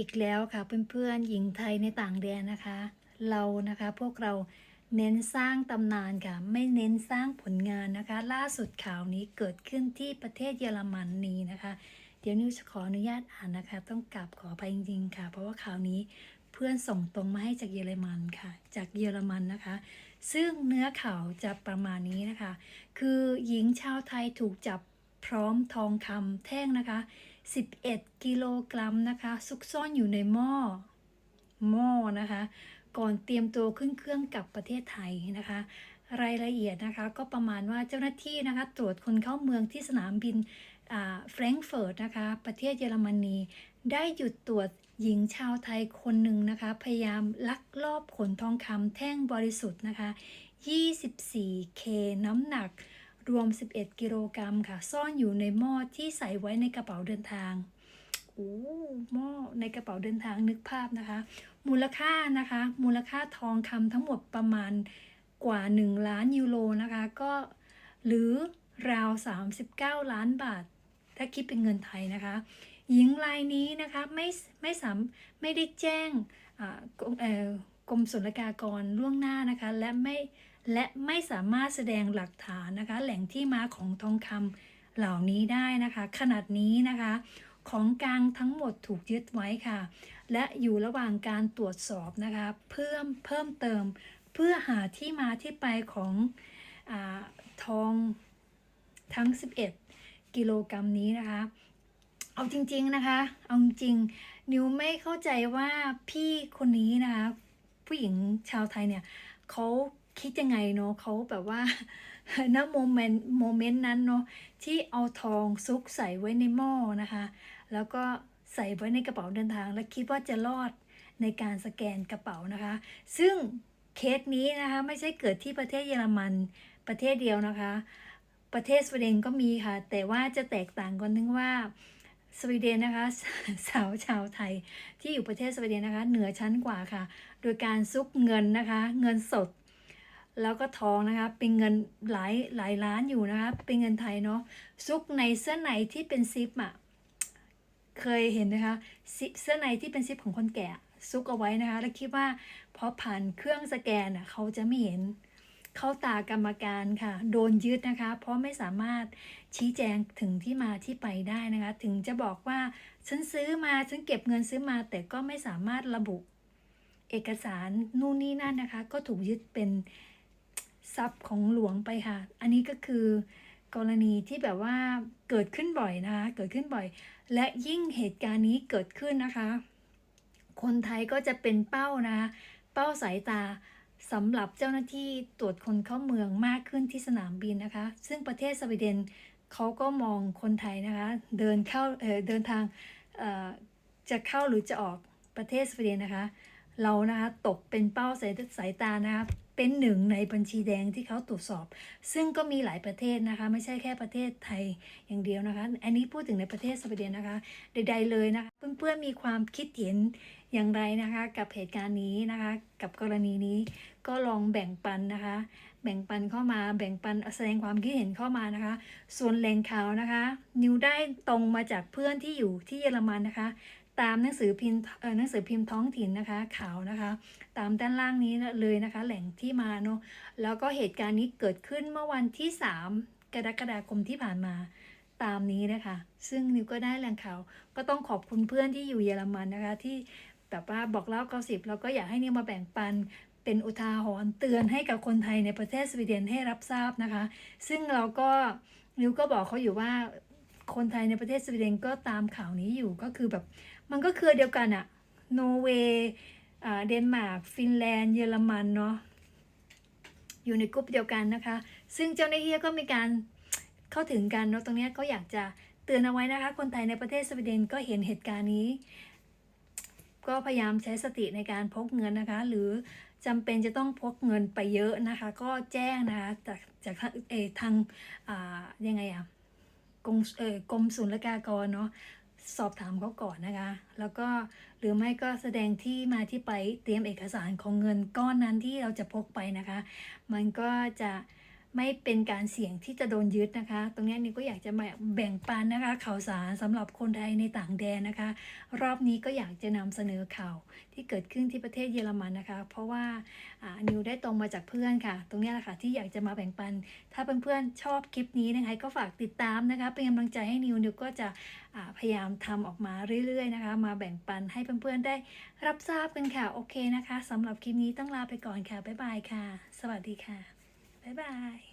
อีกแล้วค่ะเพื่อนๆหญิงไทยในต่างแดนนะคะ เรานะคะพวกเราเน้นสร้างตำนานค่ะ ไม่เน้นสร้างผลงานนะคะ ล่าสุดข่าวนี้เกิดขึ้นที่ประเทศเยอรมันนีนะคะ เดี๋ยวนิวจะขออนุญาตอ่านนะคะ ต้องกราบขอไปจริงๆค่ะ เพราะว่าข่าวนี้เพื่อนส่งตรงมาให้จากเยอรมันค่ะ จากเยอรมันนะคะ ซึ่งเนื้อข่าวจะประมาณนี้นะคะ คือหญิงชาวไทยถูกจับพร้อมทองคำแท่งนะคะ 11 กิโลกรัมนะคะ ซุกซ่อนอยู่ในหม้อ หม้อนะคะ ก่อนเตรียมตัวขึ้นเครื่องกลับประเทศไทยนะคะ รายละเอียดนะคะ ก็ประมาณว่าเจ้าหน้าที่นะคะ ตรวจคนเข้าเมืองที่สนามบินแฟรงก์เฟิร์ตนะคะ ประเทศเยอรมนี ได้หยุดตรวจหญิงชาวไทยคนหนึ่งนะคะ พยายามลักลอบขนทองคำแท่งบริสุทธิ์นะคะ 24K น้ำหนัก รวม 11 กิโลกรัมค่ะ ซ่อนอยู่ในหม้อที่ใส่ไว้ในกระเป๋าเดินทางโอ้หม้อในกระเป๋าเดินทางนึกภาพนะคะ มูลค่านะคะ มูลค่าทองคำทั้งหมดประมาณกว่า 1 ล้านยูโรนะคะ ก็หรือราว 39 ล้านบาท ถ้าคิดเป็นเงินไทยนะคะ หญิงรายนี้นะคะไม่ไม่สามไม่ได้แจ้ง กรมเอ่อกรมศุลกากรล่วงหน้านะคะ และไม่และไม่สามารถแสดงหลักฐานนะคะ แหล่งที่มาของทองคำเหล่านี้ได้นะคะ ขนาดนี้นะคะ ของกลางทั้งหมดถูกยึดไว้ค่ะ และอยู่ระหว่างการตรวจสอบนะคะ เพิ่มเพิ่มเติม เพื่อหาที่มาที่ไปของอทองทั้ง 11 กิโลกรัมนี้นะคะ เอาจริง ๆ นะคะ เอาจริงนิวไม่เข้าใจว่าพี่คนนี้นะคะ ผู้หญิงชาวไทยเนี่ยเขาคิดยังไงเนาะเขาแบบว่าณโมเมนต์โมเมนต์นั้นเนาะที่เอาทองซุกใส่ไว้ในหม้อนะคะ แล้วก็ใส่ไว้ในกระเป๋าเดินทาง และคิดว่าจะรอดในการสแกนกระเป๋านะคะ ซึ่งเคสนี้นะคะไม่ใช่เกิดที่ประเทศเยอรมันประเทศเดียวนะคะ ประเทศสวีเดนก็มีค่ะ แต่ว่าจะแตกต่างกันนึงว่า สวีเดนนะคะสาวชาวไทยที่อยู่ประเทศสวีเดนนะคะ เหนือชั้นกว่าค่ะ โดยการซุกเงินนะคะ เงินสด แล้วก็ทองนะคะ เป็นเงินหลายหลายล้านอยู่นะคะ เป็นเงินไทยเนาะซุกในเสื้อในที่เป็นซิปอะเคยเห็นนะคะซิเสื้อในที่เป็นซิปของคนแก่ซุกเอาไว้นะคะ แล้วคิดว่าพอผ่านเครื่องสแกนอะเขาจะไม่เห็น เข้าตากรรมการค่ะ โดนยึดนะคะ เพราะไม่สามารถชี้แจงถึงที่มาที่ไปได้นะคะ ถึงจะบอกว่าฉันซื้อมาฉันเก็บเงินซื้อมา แต่ก็ไม่สามารถระบุ เอกสารนู่นนี่นั่นนะคะ ก็ถูกยึดเป็นทรัพย์ของหลวงไปค่ะ อันนี้ก็คือกรณีที่แบบว่าเกิดขึ้นบ่อยนะคะเกิดขึ้นบ่อย และยิ่งเหตุการณ์นี้เกิดขึ้นนะคะ คนไทยก็จะเป็นเป้านะคะเป้าสายตา สำหรับเจ้าหน้าที่ตรวจคนเข้าเมืองมากขึ้นที่สนามบินนะคะ ซึ่งประเทศสวีเดนเขาก็มองคนไทยนะคะ เดินเข้าเเดินทางจะเข้าหรือจะออกประเทศสวีเดนนะคะ เรานะคะตกเป็นเป้าสายสายตานะคะเป็นหนึ่งในบัญชีแดงที่เขาตรวจสอบ ซึ่งก็มีหลายประเทศนะคะ ไม่ใช่แค่ประเทศไทยอย่างเดียวนะคะ อันนี้พูดถึงในประเทศสวีเดนนะคะ ใด ๆ เลยนะคะ เพื่อนๆมีความคิดเห็น อย่างไรนะคะกับเหตุการณ์นี้นะคะ กับกรณีนี้ก็ลองแบ่งปันนะคะ แบ่งปันเข้ามาแบ่งปันแสดงความคิดเห็นเข้ามานะคะ ส่วนแหล่งข่าวนะคะ นิวได้ตรงมาจากเพื่อนที่อยู่ที่เยอรมันนะคะ ตามหนังสือพิมพ์หนังสือพิมพ์ท้องถิ่นนะคะข่าวนะคะ ตามด้านล่างนี้เลยนะคะ แหล่งที่มาเนาะแล้วก็เหตุการณ์นี้เกิดขึ้นเมื่อวันที่ 3 กรกฎาคมที่ผ่านมาตามนี้นะคะ ซึ่งนิวก็ได้แหล่งข่าว ก็ต้องขอบคุณเพื่อนที่อยู่เยอรมันนะคะ ที่ แบบว่าบอกเล่าเกาสิบแล้วก็อยากให้นิวมาแบ่งปันเป็นอุทาหรณ์เตือนให้กับคนไทยในประเทศสวีเดนให้รับทราบนะคะ ซึ่งเราก็นิวก็บอกเขาอยู่ว่าคนไทยในประเทศสวีเดนก็ตามข่าวนี้อยู่ก็คือแบบ มันก็คือเดียวกันอะโนเวย์เดนมาร์กฟินแลนด์ เยอรมันเนาะอยู่ในกลุ่มเดียวกันนะคะ ซึ่งเจ้าหน้าที่ก็มีการเข้าถึงกันเนาะตรงนี้ก็อยากจะเตือนเอาไว้นะคะ คนไทยในประเทศสวีเดนก็เห็นเหตุการณ์นี้ ก็พยายามใช้สติในการพกเงินนะคะ หรือจำเป็นจะต้องพกเงินไปเยอะนะคะ ก็แจ้งนะคะจากจากเออทางอ่ายังไงอะกรมเออกรมศุลกากรเนาะสอบถามเขาก่อนนะคะ แล้วก็หรือไม่ก็แสดงที่มาที่ไปเตรียมเอกสารของเงินก้อนนั้นที่เราจะพกไปนะคะ มันก็จะ ไม่เป็นการเสี่ยงที่จะโดนยึดนะคะ ตรงนี้นิวก็อยากจะมาแบ่งปันนะคะ ข่าวสารสำหรับคนไทยในต่างแดนนะคะ รอบนี้ก็อยากจะนำเสนอข่าวที่เกิดขึ้นที่ประเทศเยอรมันนะคะ เพราะว่าอ่านิวได้ตรงมาจากเพื่อนค่ะ ตรงนี้แหละค่ะที่อยากจะมาแบ่งปัน ถ้าเพื่อนๆชอบคลิปนี้นะคะก็ฝากติดตามนะคะ เป็นกำลังใจให้นิวนิวก็จะพยายามทำออกมาเรื่อยๆนะคะ มาแบ่งปันให้เพื่อนๆได้รับทราบกันค่ะโอเคนะคะสำหรับคลิปนี้ต้องลาไปก่อนค่ะบ๊ายบายค่ะ สวัสดีค่ะ บ๊ายบาย